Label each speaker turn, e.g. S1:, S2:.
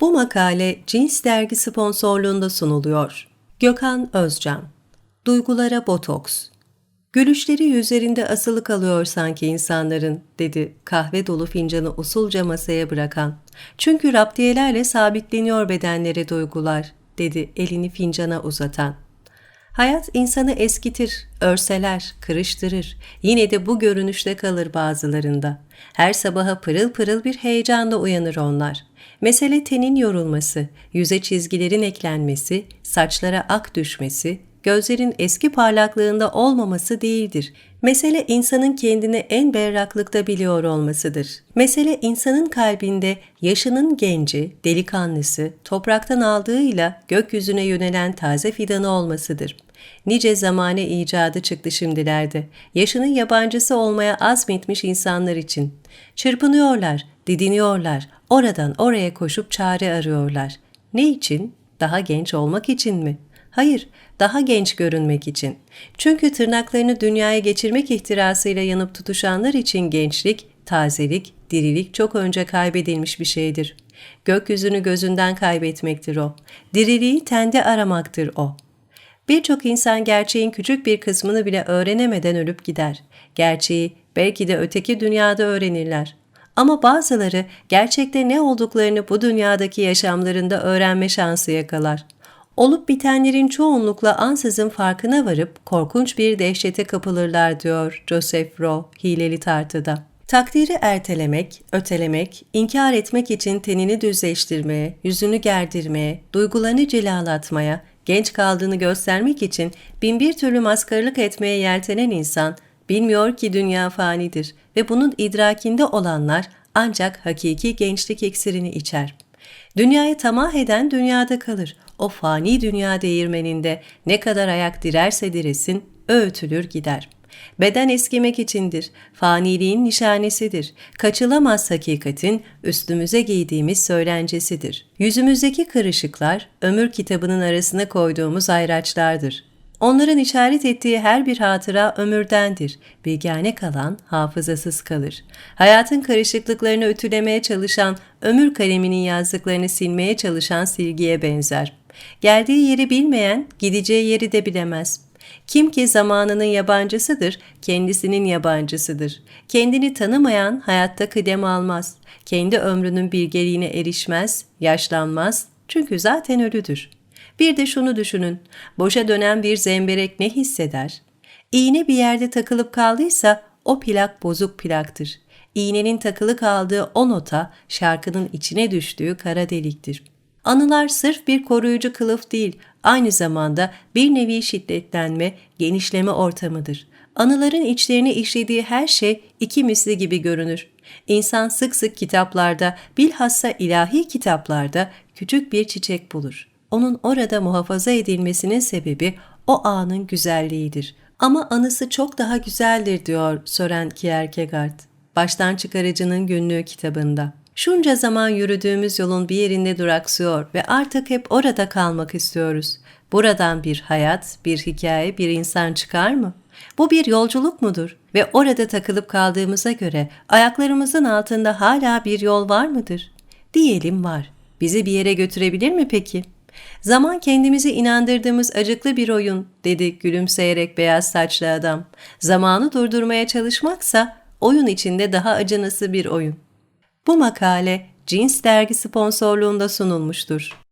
S1: Bu makale Cins Dergi sponsorluğunda sunuluyor. Gökhan Özcan Duygulara Botoks Gülüşleri yüzlerinde asılı kalıyor sanki insanların, dedi kahve dolu fincanı usulca masaya bırakan. Çünkü raptiyelerle sabitleniyor bedenlere duygular, dedi elini fincana uzatan. Hayat insanı eskitir, örseler, kırıştırır. Yine de bu görünüşte kalır bazılarında. Her sabaha pırıl pırıl bir heyecanla uyanır onlar. Mesele tenin yorulması, yüze çizgilerin eklenmesi, saçlara ak düşmesi, gözlerin eski parlaklığında olmaması değildir. Mesele insanın kendini en berraklıkta biliyor olmasıdır. Mesele insanın kalbinde yaşının genci, delikanlısı, topraktan aldığıyla gökyüzüne yönelen taze fidanı olmasıdır. Nice zamane icadı çıktı şimdilerde. Yaşının yabancısı olmaya azmetmiş insanlar için. Çırpınıyorlar, didiniyorlar, oradan oraya koşup çare arıyorlar. Ne için? Daha genç olmak için mi? Hayır, daha genç görünmek için. Çünkü tırnaklarını dünyaya geçirmek ihtirasıyla yanıp tutuşanlar için gençlik, tazelik, dirilik çok önce kaybedilmiş bir şeydir. Gökyüzünü gözünden kaybetmektir o. Diriliği tende aramaktır o. Birçok insan gerçeğin küçük bir kısmını bile öğrenemeden ölüp gider. Gerçeği belki de öteki dünyada öğrenirler. Ama bazıları gerçekte ne olduklarını bu dünyadaki yaşamlarında öğrenme şansı yakalar. Olup bitenlerin çoğunlukla ansızın farkına varıp korkunç bir dehşete kapılırlar diyor Joseph Rowe hileli tartıda. Takdiri ertelemek, ötelemek, inkar etmek için tenini düzleştirmeye, yüzünü gerdirmeye, duygularını cilalatmaya, genç kaldığını göstermek için binbir türlü maskarlık etmeye yeltenen insan, bilmiyor ki dünya fanidir ve bunun idrakinde olanlar ancak hakiki gençlik iksirini içer. Dünyayı tamah eden dünyada kalır. O fani dünya değirmeninde ne kadar ayak direrse diresin, öğütülür gider.'' Beden eskimek içindir, faniliğin nişanesidir. Kaçılamaz hakikatin üstümüze giydiğimiz söylencesidir. Yüzümüzdeki kırışıklar ömür kitabının arasına koyduğumuz ayraçlardır. Onların işaret ettiği her bir hatıra ömürdendir. Bilgane kalan hafızasız kalır. Hayatın karışıklıklarını ötülemeye çalışan, ömür kaleminin yazdıklarını silmeye çalışan silgiye benzer. Geldiği yeri bilmeyen, gideceği yeri de bilemez. Kim ki zamanının yabancısıdır, kendisinin yabancısıdır. Kendini tanımayan hayatta kıdem almaz. Kendi ömrünün bilgeliğine erişmez, yaşlanmaz. Çünkü zaten ölüdür. Bir de şunu düşünün. Boşa dönen bir zemberek ne hisseder? İğne bir yerde takılıp kaldıysa o plak bozuk plaktır. İğnenin takılı kaldığı o nota şarkının içine düştüğü kara deliktir. Anılar sırf bir koruyucu kılıf değil, aynı zamanda bir nevi şiddetlenme, genişleme ortamıdır. Anıların içlerine işlediği her şey iki misli gibi görünür. İnsan sık sık kitaplarda, bilhassa ilahi kitaplarda küçük bir çiçek bulur. Onun orada muhafaza edilmesinin sebebi o anın güzelliğidir. Ama anısı çok daha güzeldir diyor Sören Kierkegaard. Baştan çıkarıcının günlüğü kitabında. Şunca zaman yürüdüğümüz yolun bir yerinde duraksıyor ve artık hep orada kalmak istiyoruz. Buradan bir hayat, bir hikaye, bir insan çıkar mı? Bu bir yolculuk mudur? Ve orada takılıp kaldığımıza göre ayaklarımızın altında hala bir yol var mıdır? Diyelim var. Bizi bir yere götürebilir mi peki? Zaman kendimizi inandırdığımız acıklı bir oyun, dedi gülümseyerek beyaz saçlı adam. Zamanı durdurmaya çalışmaksa oyun içinde daha acınası bir oyun. Bu makale Cins dergi sponsorluğunda sunulmuştur.